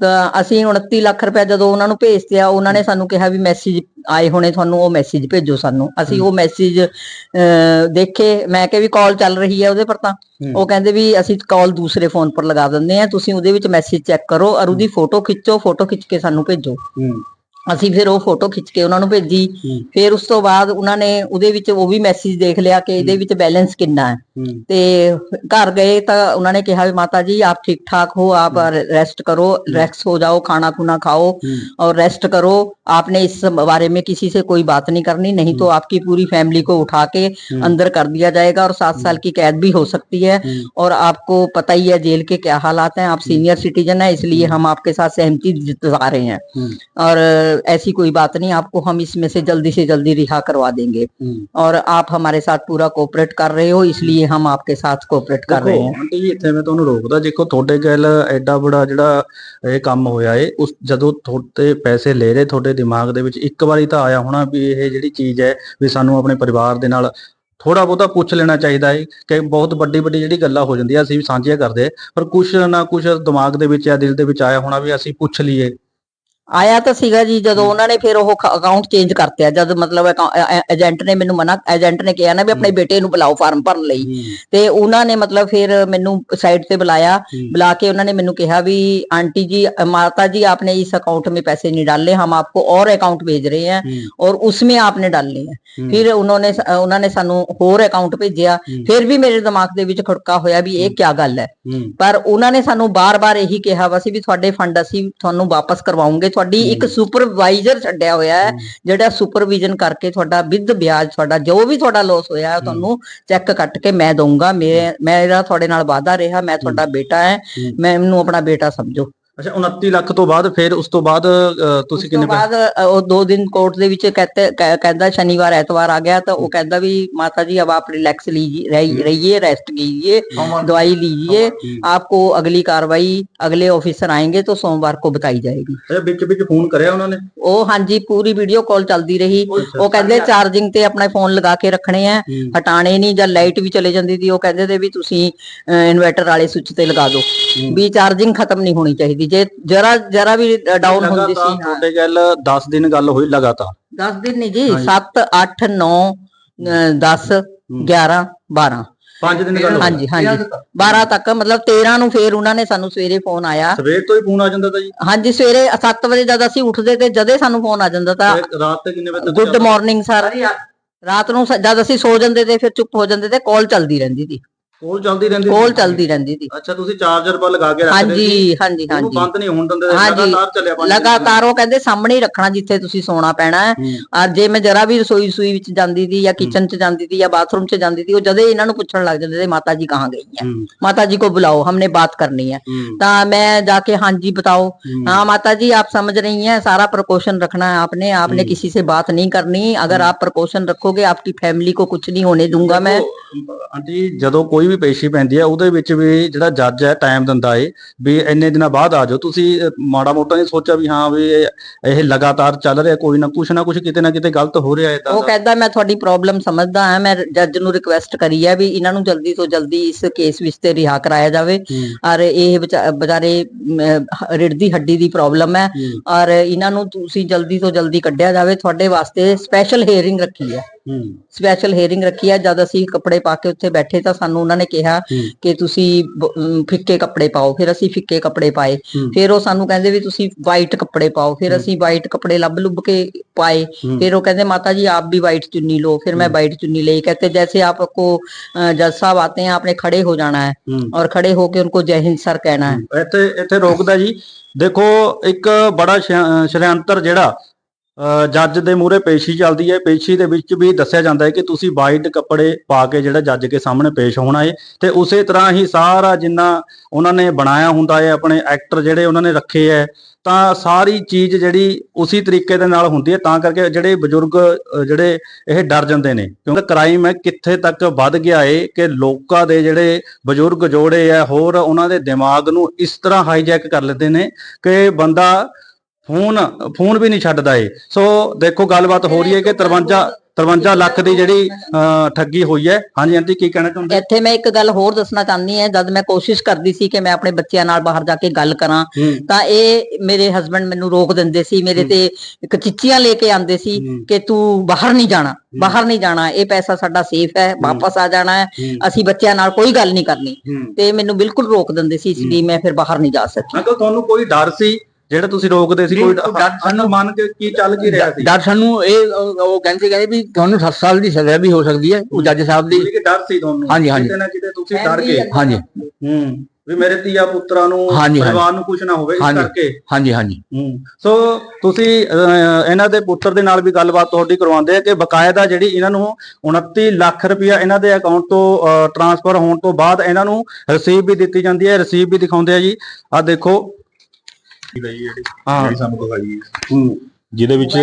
ਤਾਂ ਅਸੀਂ 29 ਲੱਖ ਰੁਪਏ ਜਦੋਂ ਉਹਨਾਂ ਨੂੰ ਭੇਜਤੇ ਆ ਉਹਨਾਂ ਨੇ ਸਾਨੂੰ ਕਿਹਾ ਵੀ ਮੈਸੇਜ ਆਏ ਹੋਣੇ ਤੁਹਾਨੂੰ ਉਹ ਮੈਸੇਜ ਭੇਜੋ ਸਾਨੂੰ ਅਸੀਂ ਉਹ ਮੈਸੇਜ ਦੇਖੇ ਮੈਂ ਕਿਹਾ ਵੀ ਕਾਲ ਚੱਲ ਰਹੀ ਹੈ ਉਹਦੇ ਪਰ ਤਾਂ। ਉਹ ਕਹਿੰਦੇ ਵੀ ਅਸੀਂ ਕਾਲ ਦੂਸਰੇ ਫੋਨ ਪਰ ਲਗਾ ਦਿੰਦੇ ਆ ਤੁਸੀਂ ਉਹਦੇ ਵਿੱਚ ਮੈਸੇਜ ਚੈੱਕ ਕਰੋ ਔਰ ਉਹਦੀ ਫੋਟੋ ਖਿੱਚੋ ਫੋਟੋ ਖਿੱਚ ਕੇ ਸਾਨੂੰ ਭੇਜੋ। ਅਸੀਂ ਫਿਰ ਉਹ ਫੋਟੋ ਖਿੱਚ ਕੇ ਉਹਨਾਂ ਨੂੰ ਭੇਜੀ ਹੂੰ। ਫਿਰ ਉਸ ਤੋਂ ਬਾਅਦ ਉਹਨਾਂ ਨੇ ਉਹਦੇ ਵਿੱਚ ਉਹ ਵੀ ਮੈਸੇਜ ਦੇਖ ਲਿਆ ਕਿ ਇਹਦੇ ਵਿੱਚ ਬੈਲੈਂਸ ਕਿੰਨਾ ਹੈ ਹੂੰ ਤੇ ਘਰ ਗਏ ਤਾਂ ਉਹਨਾਂ ਨੇ ਕਿਹਾ ਵੀ ਮਾਤਾ ਜੀ ਆਪ ਠੀਕ ठाक हो आप रेस्ट करो रेस्ट हो जाओ खाना खुना खाओ और रेस्ट करो आपने इस बारे में किसी से कोई बात नहीं करनी नहीं तो आपकी पूरी फैमिली को उठा के अंदर कर दिया जाएगा और सात साल की कैद भी हो सकती है और आपको पता ही है जेल के क्या हालात हैं आप सीनियर सिटीजन है इसलिए हम आपके साथ सहमति जता रहे हैं और ऐसी कोई बात नहीं आपको हम इसमें से जल्दी से जल्दी रिहा करवा देंगे और आप हमारे साथ पूरा कोऑपरेट कर रहे हो इसलिए हम आपके साथ कोऑपरेट कर रहे हैं ਦੇਖੋ ਆਂਟੀ ਜੀ ਇੱਥੇ ਮੈਂ ਤੁਹਾਨੂੰ ਰੋਕਦਾ ਦੇਖੋ ਤੁਹਾਡੇ ਗੱਲ ਐਡਾ ਬੜਾ ਜਿਹੜਾ ਇਹ ਕੰਮ ਹੋਇਆ ਏ ਉਸ ਜਦੋਂ ਤੁਹਾਡੇ ਪੈਸੇ ਲੈ ਰਹੇ ਤੁਹਾਡੇ ਦਿਮਾਗ ਦੇ ਵਿੱਚ ਇੱਕ ਵਾਰੀ ਤਾਂ ਆਇਆ ਹੋਣਾ ਵੀ ਇਹ ਜਿਹੜੀ ਚੀਜ਼ ਹੈ ਵੀ ਸਾਨੂੰ ਆਪਣੇ ਪਰਿਵਾਰ ਦੇ ਨਾਲ ਥੋੜਾ ਬਹੁਤਾ ਪੁੱਛ ਲੈਣਾ ਚਾਹੀਦਾ ਹੈ ਕਿ ਬਹੁਤ ਵੱਡੀ ਵੱਡੀ ਜਿਹੜੀ ਗੱਲਾਂ ਹੋ ਜਾਂਦੀਆਂ ਅਸੀਂ ਵੀ ਸਾਂਝੀਆਂ ਕਰਦੇ ਹਾਂ, ਪਰ ਕੁਛ ਨਾ ਕੁਛ ਦਿਮਾਗ ਦੇ ਵਿੱਚ ਜਾਂ ਦਿਲ ਦੇ ਵਿੱਚ ਆਇਆ ਹੋਣਾ ਵੀ ਅਸੀਂ ਪੁੱਛ ਲਈਏ ਆਇਆ ਤਾਂ ਸੀਗਾ ਜੀ ਜਦੋਂ ਉਹਨਾਂ ਨੇ ਫਿਰ ਉਹ ਅਕਾਊਂਟ ਚੇਂਜ ਕਰਤਿਆ ਜਦ ਮਤਲਬ ਏਜੰਟ ਨੇ ਮੈਨੂੰ ਮਨਾ ਏਜੰਟ ਨੇ ਕਿਹਾ ਨਾ ਵੀ ਆਪਣੇ ਬੇਟੇ ਨੂੰ ਬੁਲਾਓ ਫਾਰਮ ਭਰਨ ਲਈ ਤੇ ਉਹਨਾਂ ਨੇ मतलब फिर मैनू साइड पे बुलाया बुला के उन्होंने मैनू कहा भी आंटी जी माता जी आपने इस अकाउंट में पैसे नहीं डाले हम आपको और अकाउंट भेज रहे हैं और उसमें आपने डालने हैं फिर उन्होंने उन्होंने सानू होर अकाउंट भेजिया फिर भी मेरे दिमाग ਦੇ ਵਿੱਚ ਖੜਕਾ ਹੋਇਆ ਵੀ ਇਹ ਕੀ ਗੱਲ ਹੈ ਪਰ ਉਹਨਾਂ ਨੇ ਸਾਨੂੰ ਬਾਰ-ਬਾਰ ਇਹੀ ਕਿਹਾ ਵਾ ਸੀ ਵੀ ਤੁਹਾਡੇ ਫੰਡ ਅਸੀਂ ਤੁਹਾਨੂੰ ਵਾਪਸ ਕਰਵਾਉਂਗੇ ਤੁਹਾਡੀ ਇੱਕ ਸੁਪਰਵਾਈਜ਼ਰ ਛੱਡਿਆ ਹੋਇਆ ਹੈ ਜਿਹੜਾ ਸੁਪਰਵਿਜ਼ਨ ਕਰਕੇ ਤੁਹਾਡਾ ਵਿਦ ਵਿਆਜ ਤੁਹਾਡਾ ਜੋ ਵੀ ਤੁਹਾਡਾ ਲਾਸ ਹੋਇਆ ਹੈ ਤੁਹਾਨੂੰ ਚੈੱਕ ਕੱਟ ਕੇ ਮੈਂ ਦਊਂਗਾ। ਮੇਰੇ ਮੇਰਾ ਤੁਹਾਡੇ ਨਾਲ ਵਾਅਦਾ ਰਿਹਾ ਮੈਂ ਤੁਹਾਡਾ ਬੇਟਾ ਹੈ। ਮੈਂ ਮੈਨੂੰ ਆਪਣਾ ਬੇਟਾ ਸਮਝੋ। ਅੱਛਾ 29 ਲੱਖ ਤੋਂ ਬਾਅਦ ਫਿਰ ਉਸ ਤੋਂ ਬਾਅਦ ਤੁਸੀਂ ਕਿੰਨੇ ਬਾਅਦ ਉਹ ਦੋ ਦਿਨ ਕੋਰਟ ਦੇ ਵਿੱਚ ਕਹਿੰਦਾ ਸ਼ਨੀਵਾਰ ਐਤਵਾਰ ਆ ਗਿਆ ਤਾਂ ਉਹ ਕਹਿੰਦਾ ਵੀ ਮਾਤਾ ਜੀ ਅਬ ਆਪ ਰਿਲੈਕਸ ਲੀਜੀਏ ਰਹੀਏ ਰੈਸਟ कीजिए दवाई लीजिए आपको अगली कार्रवाई अगले ऑफिसर आएंगे तो सोमवार को बताई जाएगी ਅੱਛਾ ਵਿੱਚ ਵਿੱਚ ਫੋਨ ਕਰਿਆ ਉਹਨਾਂ ਨੇ? ਉਹ ਹਾਂਜੀ ਪੂਰੀ ਵੀਡੀਓ ਕਾਲ ਚੱਲਦੀ ਰਹੀ। ਉਹ ਕਹਿੰਦੇ ਚਾਰਜਿੰਗ ਤੇ ਆਪਣਾ ਫੋਨ ਲਗਾ ਕੇ ਰੱਖਣੇ ਆ ਹਟਾਣੇ ਨਹੀਂ ਜਾਂ ਲਾਈਟ ਵੀ ਚਲੇ ਜਾਂਦੀ ਸੀ ਉਹ ਕਹਿੰਦੇ ਤੇ ਵੀ ਤੁਸੀਂ ਇਨਵਰਟਰ ਵਾਲੇ ਸੁੱਚ ਤੇ ਲਗਾ ਦਿਓ ਵੀ ਚਾਰਜਿੰਗ ਖਤਮ ਨਹੀਂ ਹੋਣੀ ਚਾਹੀਦੀ। ਜੇ ਜਰਾ ਜਰਾ ਵੀ ਡਾਊਨ ਹੁੰਦੀ ਸੀ ਤੁਹਾਡੇ ਗੱਲ 10 ਦਿਨ ਗੱਲ ਹੋਈ ਲਗਾਤਾਰ। 10 ਦਿਨ ਨਹੀਂ ਜੀ 7 8 9 10 11 12 5 ਦਿਨ ਗੱਲ ਹੋਈ। ਹਾਂਜੀ ਹਾਂਜੀ। 12 ਤੱਕ। ਮਤਲਬ 13 ਨੂੰ ਫੇਰ ਉਹਨਾਂ ਨੇ ਸਾਨੂੰ ਸਵੇਰੇ ਫੋਨ ਆਇਆ। ਸਵੇਰ ਤੋਂ ਹੀ ਫੋਨ ਆ ਜਾਂਦਾ ਤਾਂ ਜੀ। ਹਾਂਜੀ ਸਵੇਰੇ 7 ਵਜੇ ਜਦ ਅਸੀਂ ਉੱਠਦੇ ਤੇ ਜਦੇ ਸਾਨੂੰ ਫੋਨ ਆ ਜਾਂਦਾ ਤਾਂ ਤੇ ਰਾਤ ਤੇ ਕਿੰਨੇ ਵਜੇ ਤੱਕ ਗੁੱਡ ਮਾਰਨਿੰਗ ਸਰ। ਰਾਤ ਨੂੰ ਸ- ਜਦ ਅਸੀਂ ਸੋ ਜਾਂਦੇ ਤੇ ਫਿਰ ਚੁੱਪ ਹੋ ਜਾਂਦੇ ਤੇ ਕਾਲ ਚੱਲਦੀ ਰਹਿੰਦੀ ਸੀ। ਕੋਲ ਚੱਲਦੀ ਰਹਿੰਦੀ ਕਾਲ ਸੀ? ਚੱਲਦੀ ਰਹਿੰਦੀ ਸੀ ਅੱਛਾ ਤੁਸੀਂ ਚਾਰਜਰ ਪਰ ਲਗਾ ਕੇ ਰੱਖਦੇ ਹਾਂਜੀ ਹਾਂਜੀ ਉਹਨੂੰ ਹਾਂਜੀ ਬੰਦ ਨਹੀਂ ਹੋਣ ਦਿੰਦੇ ਹਾਂਜੀ। ਲਗਾਤਾਰ ਚੱਲਿਆ ਪੰਜ ਦਿਨ। ਲਗਾਤਾਰ ਉਹ ਕਹਿੰਦੇ ਸਾਹਮਣੇ ਹੀ ਰੱਖਣਾ ਜਿੱਥੇ ਤੁਸੀਂ ਸੋਣਾ ਪੈਣਾ ਹੈ ਹੂੰ। ਅੱਜ ਜੇ ਮੈਂ ਜਰਾ ਵੀ ਰਸੋਈ ਸੂਈ ਵਿੱਚ ਜਾਂਦੀ ਸੀ ਜਾਂ ਕਿਚਨ 'ਚ ਜਾਂਦੀ ਸੀ ਜਾਂ ਬਾਥਰੂਮ 'ਚ ਜਾਂਦੀ ਸੀ ਉਹ ਜਦੇ ਇਹਨਾਂ ਨੂੰ ਪੁੱਛਣ ਲੱਗ ਜਾਂਦੇ ਤੇ ਮਾਤਾ ਜੀ ਕਹਾਂ ਗਈ ਹੈ ਹੂੰ, माता जी को बुलाओ हमने बात करनी है ਹੂੰ, ता मैं जाके हाँ जी बताओ हम्म। हाँ माता जी आप समझ रही हैं सारा प्रकोशन रखना है आपने आपने हम्म। किसी से बात नहीं करनी अगर आप प्रकोशन रखोगे आपकी फैमिली को कुछ नहीं होने दूंगा मैं ਦੇਖੋ, ਆਂਟੀ ਜਦੋਂ ਕੋਈ ਵੀ ਪੇਸ਼ੀ ਪੈਂਦੀ ਹੈ ਉਹਦੇ ਵਿੱਚ ਵੀ ਜਿਹੜਾ ਜੱਜ ਹੈ ਟਾਈਮ ਦਿੰਦਾ ਏ ਵੀ ਇੰਨੇ ਦਿਨਾਂ ਬਾਅਦ ਆ ਜਾਓ। ਤੁਸੀਂ ਮਾੜਾ ਮੋਟਾ ਨਹੀਂ ਸੋਚਿਆ ਵੀ ਹਾਂ ਵੀ ਇਹ ਲਗਾਤਾਰ ਚੱਲ ਰਿਹਾ ਕੋਈ ਨਾ ਕੁਛ ਨਾ ਕੁਛ ਕਿਤੇ ਨਾ ਕਿਤੇ ਗਲਤ ਹੋ ਰਿਹਾ ਉਹ ਇਦਾਂ ਕਹਿੰਦਾ ਮੈਂ ਤੁਹਾਡੀ ਪ੍ਰੋਬਲਮ ਸਮਝਦਾ ਹਾਂ ਮੈਂ ਜੱਜ ਨੂੰ ਰਿਕੁਐਸਟ ਕਰੀ ਹੈ ਵੀ ਇਹਨਾਂ ਨੂੰ ਜਲਦੀ ਤੋਂ ਜਲਦੀ ਇਸ ਕੇਸ ਵਿੱਚ ਤੇ ਰਿਹਾ ਕਰਾਇਆ ਜਾਵੇ। ਔਰ ਇਹ ਵਿਚਾ- ਵਿਚਾਰੇ ਰੀੜ੍ਹ ਦੀ ਹੱਡੀ ਦੀ ਪ੍ਰੋਬਲਮ ਹੈ। ਔਰ ਇਹਨਾਂ ਨੂੰ ਤੁਸੀਂ ਜਲਦੀ ਤੋਂ ਜਲਦੀ ਕੱਢਿਆ ਜਾਵੇ ਤੁਹਾਡੇ ਵਾਸਤੇ ਸਪੈਸ਼ਲ ਹੀਅਰਿੰਗ ਰੱਖੀ ਹੈ। ਸਪੈਸ਼ਲ ਹੇਰਿੰਗ ਰੱਖੀ ਹੈ ਜਦ ਅਸੀਂ ਕੱਪੜੇ ਪਾ ਕੇ ਉੱਥੇ ਬੈਠੇ ਤਾਂ ਸਾਨੂੰ ਉਹਨਾਂ ਨੇ ਕਿਹਾ ਕਿ ਤੁਸੀਂ ਫਿੱਕੇ ਕੱਪੜੇ ਪਾਓ ਫਿਰ ਅਸੀਂ ਫਿੱਕੇ ਕੱਪੜੇ ਪਾਏ। ਫਿਰ ਉਹ ਸਾਨੂੰ ਕਹਿੰਦੇ ਵੀ ਤੁਸੀਂ ਵਾਈਟ ਕੱਪੜੇ ਪਾਓ ਫਿਰ ਅਸੀਂ ਵਾਈਟ ਕੱਪੜੇ ਲੱਭ ਲੁੱਭ ਕੇ ਪਾਏ। ਫਿਰ ਉਹ ਕਹਿੰਦੇ ਮਾਤਾ ਜੀ ਆਪ ਵੀ ਵਾਈਟ ਚੁੰਨੀ ਲਓ। ਫਿਰ ਮੈਂ ਵਾਈਟ ਚੁੰਨੀ ਲਈ। ਕਹਤੇ ਜੈਸੇ ਆਪਕੋ ਜਦ ਸਾਹਿਬ ਆਤੇ ਹੈ ਆਪਨੇ ਖੜੇ ਹੋ ਜਾਣਾ ਹੈ ਔਰ ਖੜੇ ਹੋ ਕੇ ਉਨਕੋ ਜੈ ਹਿੰਦ ਸਰ ਕਹਿਣਾ ਹੈ। ਇੱਥੇ ਇੱਥੇ ਰੋਕਦਾ ਜੀ। ਦੇਖੋ ਇੱਕ ਬੜਾ ਸ਼ਰਿਆਂਤਰ ਜਿਹੜਾ ਜੱਜ ਦੇ ਮੂਹਰੇ ਪੇਸ਼ੀ ਚੱਲਦੀ ਹੈ। ਪੇਸ਼ੀ ਦੇ ਵਿੱਚ ਵੀ ਦੱਸਿਆ ਜਾਂਦਾ ਹੈ ਕਿ ਤੁਸੀਂ ਵਾਈਟ ਕੱਪੜੇ ਪਾ ਕੇ ਜਿਹੜਾ ਜੱਜ ਕੇ ਸਾਹਮਣੇ ਪੇਸ਼ ਹੋਣਾ ਹੈ ਤੇ ਉਸੇ ਤਰ੍ਹਾਂ ਹੀ ਸਾਰਾ ਜਿੰਨਾ ਉਹਨਾਂ ਨੇ ਬਣਾਇਆ ਹੁੰਦਾ ਹੈ, ਆਪਣੇ ਐਕਟਰ ਜਿਹੜੇ ਉਹਨਾਂ ਨੇ ਰੱਖੇ ਹੈ, ਤਾਂ ਸਾਰੀ ਚੀਜ਼ ਜਿਹੜੀ ਉਸੇ ਤਰੀਕੇ ਦੇ ਨਾਲ ਹੁੰਦੀ ਹੈ। ਤਾਂ ਕਰਕੇ ਜਿਹੜੇ ਬਜ਼ੁਰਗ ਜਿਹੜੇ ਇਹ ਡਰ ਜਾਂਦੇ ਨੇ, ਕਿਉਂਕਿ ਕ੍ਰਾਈਮ ਹੈ, ਕਿੱਥੇ ਤੱਕ ਵੱਧ ਗਿਆ ਏ ਕਿ ਲੋਕਾਂ ਦੇ ਜਿਹੜੇ ਬਜ਼ੁਰਗ ਜੋੜੇ ਆ ਹੋਰ ਉਹਨਾਂ ਦੇ ਦਿਮਾਗ ਨੂੰ ਇਸ ਤਰ੍ਹਾਂ ਹਾਈਜੈਕ ਕਰ ਲੈਂਦੇ ਨੇ ਕਿ ਬੰਦਾ ਫੋਨ ਫੋਨ ਵੀ ਨਹੀਂ ਛੱਡਦਾ ਏ ਸੋ ਦੇਖੋ ਗੱਲਬਾਤ ਹੋ ਰਹੀ ਹੈ ਕਿ 53 53 ਲੱਖ ਦੀ ਜਿਹੜੀ ਠੱਗੀ ਹੋਈ ਹੈ। ਹਾਂਜੀ ਆਂਟੀ ਕੀ ਕਹਿਣਾ ਚਾਹੁੰਦੇ? ਇੱਥੇ ਮੈਂ ਇੱਕ ਗੱਲ ਹੋਰ ਦੱਸਣਾ ਚਾਹੁੰਦੀ ਹਾਂ। ਜਦ ਮੈਂ ਕੋਸ਼ਿਸ਼ ਕਰਦੀ ਸੀ ਕਿ ਮੈਂ ਆਪਣੇ ਬੱਚਿਆਂ ਨਾਲ ਬਾਹਰ ਜਾ ਕੇ ਗੱਲ ਕਰਾਂ ਤਾਂ ਇਹ ਮੇਰੇ ਹਸਬੰਡ ਮੈਨੂੰ ਰੋਕ ਦਿੰਦੇ ਸੀ। ਮੇਰੇ ਤੇ ਇੱਕ ਚਿੱਚੀਆਂ ਲੈ ਕੇ ਆਉਂਦੇ ਸੀ। ਕਿ ਤੂੰ ਬਾਹਰ ਨਹੀਂ ਜਾਣਾ ਬਾਹਰ ਨਹੀਂ ਜਾਣਾ। ਇਹ ਪੈਸਾ ਸਾਡਾ ਸੇਫ ਹੈ ਵਾਪਸ ਆ ਜਾਣਾ ਹੈ। ਅਸੀਂ ਬੱਚਿਆਂ ਨਾਲ ਕੋਈ ਗੱਲ ਨਹੀਂ ਕਰਨੀ। ਤੇ ਮੈਨੂੰ ਬਿਲਕੁਲ ਰੋਕ ਦਿੰਦੇ ਸੀ ਇਸ ਲਈ ਮੈਂ ਫਿਰ ਬਾਹਰ ਨਹੀਂ ਜਾ ਸਕੀ। ਅੰਕਲ ਤੁਹਾਨੂੰ ਕੋਈ ਡਰ ਸੀ? ਜਿਹੜਾ ਤੁਸੀਂ ਰੋਕਦੇ ਸੀ ਕੋਈ ਸਾਨੂੰ ਮੰਨ ਕੇ ਕੀ ਚੱਲ ਕੀ ਰਿਹਾ ਸੀ? ਡਰ ਸਾਨੂੰ ਇਹ ਉਹ ਕਹਿੰਦੇ ਕਹਿੰਦੇ ਵੀ ਤੁਹਾਨੂੰ 7 ਸਾਲ ਦੀ ਸਜ਼ਾ ਵੀ ਹੋ ਸਕਦੀ ਹੈ ਉਹ ਜੱਜ ਸਾਹਿਬ ਦੀ ਕਿ ਡਰ ਸੀ ਤੁਹਾਨੂੰ? ਹਾਂਜੀ, ਹਾਂਜੀ। ਕਿਤੇ ਨਾ ਕਿਤੇ ਤੁਸੀਂ ਡਰ ਗਏ? ਹਾਂਜੀ। ਹੂੰ। ਵੀ ਮੇਰੇ ਧੀਆ ਪੁੱਤਰਾਂ ਨੂੰ ਪਰਿਵਾਰ ਨੂੰ ਕੁਝ ਨਾ ਹੋਵੇ ਇਸ। ਕਰਕੇ। ਹਾਂਜੀ ਹਾਂਜੀ। ਹੂੰ। ਸੋ ਤੁਸੀਂ ਇਹਨਾਂ ਦੇ ਪੁੱਤਰ ਦੇ ਨਾਲ ਵੀ ਗੱਲਬਾਤ ਤੁਹਾਡੀ ਕਰਵਾਉਂਦੇ ਆ ਕਿ ਬਕਾਇਦਾ ਜਿਹੜੀ ਇਹਨਾਂ ਨੂੰ 29 ਲੱਖ ਰੁਪਇਆ ਇਹਨਾਂ ਦੇ ਅਕਾਊਂਟ ਤੋਂ ਟ੍ਰਾਂਸਫਰ ਹੋਣ ਤੋਂ ਬਾਅਦ ਇਹਨਾਂ ਨੂੰ ਰਸੀਦ ਵੀ ਦਿੱਤੀ ਜਾਂਦੀ ਹੈ ਰਸੀਦ ਵੀ ਦਿਖਾਉਂਦੇ ਆ ਜੀ। ਆ ਦੇਖੋ ਜਿਹੜੀ ਹਾਂ। ਜਿਹੜੀ ਸਾਨੂੰ ਦਿਖਾਈ ਹੈ। ਹੂੰ ਜਿਹਦੇ ਵਿੱਚ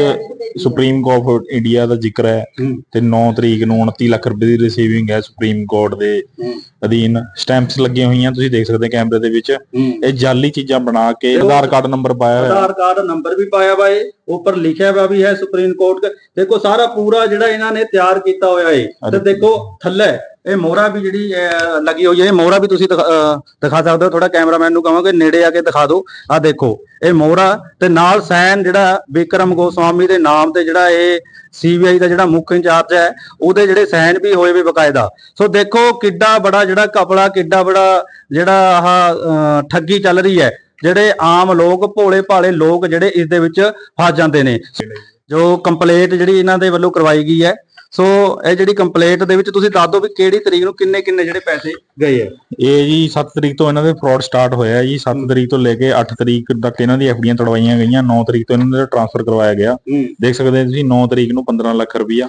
ਸੁਪਰੀਮ ਕੋਰਟ ਆਫ ਇੰਡੀਆ ਦਾ ਜ਼ਿਕਰ ਹੈ ਹੂੰ ਤੇ 9 ਤਰੀਕ ਨੂੰ 29 ਲੱਖ ਰੁਪਏ ਦੀ ਰਿਸੀਵਿੰਗ ਹੈ ਸੁਪਰੀਮ ਕੋਰਟ ਦੇ ਹੂੰ ਅਧੀਨ ਸਟੈਂਪਸ ਲੱਗੀਆਂ ਹੋਈਆਂ ਤੁਸੀਂ ਦੇਖ ਸਕਦੇ ਕੈਮਰੇ ਦੇ ਵਿੱਚ। ਇਹ ਜਾਲੀ ਚੀਜ਼ਾਂ ਬਣਾ ਕੇ ਆਧਾਰ ਕਾਰਡ ਨੰਬਰ ਪਾਇਆ ਹੋਇਆ। ਆਧਾਰ ਕਾਰਡ ਨੰਬਰ ਵੀ ਪਾਇਆ ਵਾ ਇਹ ਉੱਪਰ ਲਿਖਿਆ ਵਾ ਵੀ ਹੈ ਸੁਪਰੀਮ ਕੋਰਟ ਦੇਖੋ ਸਾਰਾ ਪੂਰਾ ਜਿਹੜਾ ਇਹਨਾਂ ਨੇ ਤਿਆਰ ਕੀਤਾ ਹੋਇਆ ਏ। ਤੇ। ਦੇਖੋ ਥੱਲੇ ਇਹ ਮੋਹਰਾ ਵੀ ਜਿਹੜੀ ਲੱਗੀ ਹੋਈ ਹੈ ਇਹ ਮੋਹਰਾ ਵੀ ਤੁਸੀਂ ਦਿਖਾ ਸਕਦੇ ਹੋ। ਥੋੜਾ ਕੈਮਰਾਮੈਨ ਨੂੰ ਕਹਾਂਗੇ ਨੇੜੇ ਆ ਕੇ ਦਿਖਾ ਦਿਓ। ਆ ਦੇਖੋ ਇਹ ਮੋਹਰਾ ਤੇ ਨਾਲ ਸਾਈਨ ਜਿਹੜਾ ਵਿਕਰਮ ਗੋਸਵਾਮੀ ਦੇ ਨਾਮ ਤੇ ਜਿਹੜਾ ਇਹ ਸੀਬੀਆਈ ਦਾ ਜਿਹੜਾ ਮੁੱਖ ਇੰਚਾਰਜ ਹੈ ਉਹਦੇ ਜਿਹੜੇ ਸਾਈਨ ਵੀ ਹੋਏ ਵੇ ਬਕਾਇਦਾ। ਸੋ ਦੇਖੋ ਕਿੱਡਾ ਬੜਾ ਜਿਹੜਾ ਕਪੜਾ ਕਿੱਡਾ ਬੜਾ ਜਿਹੜਾ ਆਹ ਠੱਗੀ ਚੱਲ ਰਹੀ ਹੈ ਜਿਹੜੇ ਆਮ ਲੋਕ ਭੋਲੇ ਭਾਲੇ ਲੋਕ ਜਿਹੜੇ ਇਸ ਦੇ ਵਿੱਚ ਫਸ ਜਾਂਦੇ ਨੇ। ਜੋ ਕੰਪਲੇਂਟ ਜਿਹੜੀ ਇਹਨਾਂ ਦੇ ਵੱਲੋਂ ਕਰਵਾਈ ਗਈ ਹੈ ਸੋ ਇਹ ਜਿਹੜੀ ਕੰਪਲੇਂਟ ਦੇ ਵਿੱਚ ਤੁਸੀਂ ਦੱਸ ਦਿਓ ਵੀ ਕਿਹੜੀ ਤਰੀਕ ਨੂੰ ਕਿੰਨੇ ਕਿੰਨੇ ਜਿਹੜੇ ਪੈਸੇ ਗਏ ਹੈ। ਇਹ ਜੀ 7 ਤਰੀਕ ਤੋਂ ਇਹਨਾਂ ਦੇ ਫਰਾਡ ਸਟਾਰਟ ਹੋਇਆ ਜੀ। 7 ਤਰੀਕ ਤੋਂ ਲੈ ਕੇ 8 ਤਰੀਕ ਤੱਕ ਇਹਨਾਂ ਦੀ ਐਫਡੀਆਂ ਤੜਵਾਈਆਂ ਗਈਆਂ। 9 ਤਰੀਕ ਤੋਂ ਇਹਨਾਂ ਦਾ ਟ੍ਰਾਂਸਫਰ ਕਰਵਾਇਆ ਗਿਆ। ਦੇਖ ਸਕਦੇ ਹੋ ਤੁਸੀਂ 9 ਤਰੀਕ ਨੂੰ 15 ਲੱਖ ਰੁਪਇਆ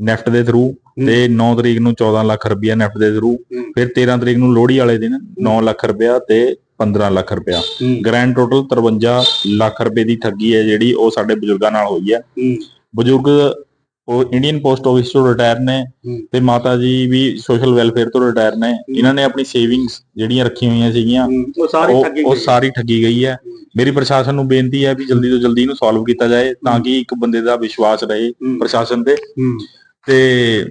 ਨੈਫਟ ਦੇ ਥਰੂ ਤੇ 9 ਤਰੀਕ ਨੂੰ 14 ਲੱਖ ਰੁਪਇਆ ਨੈਫਟ ਦੇ ਥਰੂ। ਫਿਰ 13 ਤਰੀਕ ਨੂੰ ਲੋਹੜੀ ਵਾਲੇ ਦਿਨ 9 ਲੱਖ ਰੁਪਇਆ ਤੇ 15 ਲੱਖ ਰੁਪਇਆ ਗ੍ਰੈਂਡ ਟੋਟਲ 53 ਲੱਖ ਰੁਪਏ ਦੀ ਠੱਗੀ ਹੈ ਜਿਹੜੀ ਉਹ ਸਾਡੇ ਬਜ਼ੁਰਗਾਂ ਨਾਲ ਹੋਈ ਹੈ ਬਜ਼ੁਰਗ ਉਹ ਇੰਡੀਅਨ ਪੋਸਟ ਆਫਿਸ ਤੋਂ ਰਿਟਾਇਰ ਨੇ। ਤੇ ਮਾਤਾ ਜੀ ਵੀ ਸੋਸ਼ਲ ਵੈਲਫੇਅਰ ਤੋਂ ਰਿਟਾਇਰ ਨੇ ਇਹਨਾਂ ਨੇ ਆਪਣੀ ਸੇਵਿੰਗਸ ਜਿਹੜੀਆਂ ਰੱਖੀਆਂ ਹੋਈਆਂ ਸੀਗੀਆਂ ਉਹ ਸਾਰੀ ਠੱਗੀ ਗਈ। ਹੈ। ਮੇਰੀ ਪ੍ਰਸ਼ਾਸਨ ਨੂੰ ਬੇਨਤੀ ਹੈ ਵੀ ਜਲਦੀ ਤੋਂ ਜਲਦੀ ਇਹਨੂੰ ਸੋਲਵ ਕੀਤਾ ਜਾਏ ਤਾਂ ਕਿ ਇੱਕ ਬੰਦੇ ਦਾ ਵਿਸ਼ਵਾਸ ਰਹੇ। ਪ੍ਰਸ਼ਾਸਨ ਤੇ ਤੇ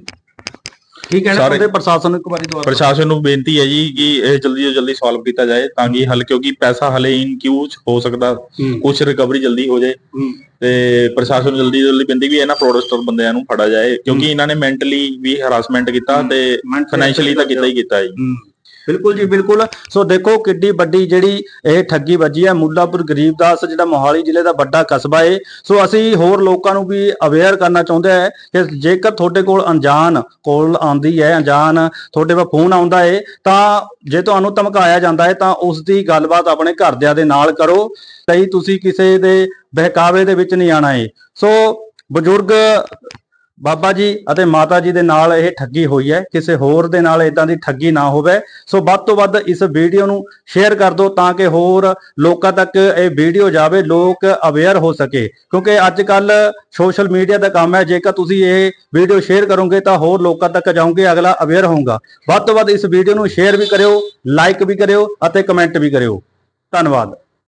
ਠੀਕ ਹੈ ਨਾ ਸਾਰੇ- ਪ੍ਰਸ਼ਾਸਨ ਨੂੰ ਇੱਕ ਵਾਰੀ ਦੁਆਰਾ ਪ੍ਰਸ਼ਾਸਨ ਨੂੰ ਬੇਨਤੀ ਹੈ ਜੀ ਕਿ ਇਹ ਜਲਦੀ ਤੋਂ ਜਲਦੀ ਸੋਲਵ ਕੀਤਾ ਜਾਏ ਤਾਂ ਕਿ ਹਲ ਕਿਉਂਕਿ ਪੈਸਾ ਹਲੇ ਇਨ ਹੋ ਸਕਦਾ ਹੂੰ। ਕੁਝ ਰਿਕਵਰੀ ਜਲਦੀ ਹੋ ਜਾਏ। ਹੂੰ। ਤੇ ਪ੍ਰਸ਼ਾਸਨ ਨੂੰ ਜਲਦੀ ਤੋਂ ਜਲਦੀ ਬੇਨਤੀ ਵੀ ਇਹਨਾਂ ਫਰਾਡਸਟਰ ਬੰਦਿਆਂ ਨੂੰ ਫੜਾ ਜਾਏ ਕਿਉਂਕਿ ਇਹਨਾਂ ਨੇ ਮੈਂਟਲੀ ਵੀ ਹਰਾਸਮੈਂਟ ਕੀਤਾ। ਤੇ Mentally ਫਾਈਨੈਂਸ਼ੀਅਲੀ ਤਾਂ ਕੀਤਾ ਹੀ ਕੀਤਾ ਹੈ। ਜੀ ਬਿਲਕੁਲ ਜੀ, ਬਿਲਕੁਲ। ਸੋ ਦੇਖੋ ਕਿੱਡੀ ਵੱਡੀ ਜਿਹੜੀ ਇਹ ਠੱਗੀ ਵੱਜੀ ਹੈ, ਮੁੱਲਾਪੁਰ ਗਰੀਬਦਾਸ ਜਿਹੜਾ ਮੋਹਾਲੀ ਜ਼ਿਲ੍ਹੇ ਦਾ ਵੱਡਾ ਕਸਬਾ ਹੈ ਸੋ ਅਸੀਂ ਹੋਰ ਲੋਕਾਂ ਨੂੰ ਵੀ ਅਵੇਅਰ ਕਰਨਾ ਚਾਹੁੰਦੇ ਆ ਕਿ ਜੇਕਰ ਤੁਹਾਡੇ ਕੋਲ ਅਣਜਾਣ ਕੋਲ ਆਉਂਦੀ ਹੈ, ਅਣਜਾਣ ਤੁਹਾਡੇ ਕੋਲ ਫੋਨ ਆਉਂਦਾ ਏ, ਤਾਂ ਜੇ ਤੁਹਾਨੂੰ ਧਮਕਾਇਆ ਜਾਂਦਾ ਹੈ ਤਾਂ ਉਸ ਦੀ ਗੱਲਬਾਤ ਆਪਣੇ ਘਰਦਿਆਂ ਦੇ ਨਾਲ ਕਰੋ। ਕਈ ਤੁਸੀਂ ਕਿਸੇ ਦੇ ਬਹਿਕਾਵੇ ਦੇ ਵਿੱਚ ਨਹੀਂ ਆਣਾ ਏ। ਸੋ ਬਜ਼ੁਰਗ ਬਾਬਾ ਜੀ ਅਤੇ ਮਾਤਾ ਜੀ ਦੇ ਨਾਲ ਇਹ ਠੱਗੀ ਹੋਈ ਹੈ, ਕਿਸੇ ਹੋਰ ਦੇ ਨਾਲ ਇਦਾਂ ਦੀ ਠੱਗੀ ਨਾ ਹੋਵੇ। ਸੋ ਵੱਧ ਤੋਂ ਵੱਧ ਇਸ ਵੀਡੀਓ ਨੂੰ ਸ਼ੇਅਰ ਕਰ ਦਿਓ ਤਾਂ ਕਿ ਹੋਰ ਲੋਕਾਂ ਤੱਕ ਇਹ ਵੀਡੀਓ ਜਾਵੇ, ਲੋਕ ਅਵੇਅਰ ਹੋ ਸਕੇ। ਕਿਉਂਕਿ ਅੱਜ ਕੱਲ ਸੋਸ਼ਲ ਮੀਡੀਆ ਦਾ ਕੰਮ ਹੈ, ਜੇਕਰ ਤੁਸੀਂ ਇਹ ਵੀਡੀਓ ਸ਼ੇਅਰ ਕਰੋਗੇ ਤਾਂ ਹੋਰ ਲੋਕਾਂ ਤੱਕ ਜਾਓਗੇ, ਅਗਲਾ ਅਵੇਅਰ ਹੋਊਗਾ। ਵੱਧ ਤੋਂ ਵੱਧ ਇਸ ਵੀਡੀਓ ਨੂੰ ਸ਼ੇਅਰ ਵੀ ਕਰਿਓ ਲਾਈਕ ਵੀ ਕਰਿਓ ਅਤੇ ਕਮੈਂਟ ਵੀ ਕਰਿਓ। ਧੰਨਵਾਦ।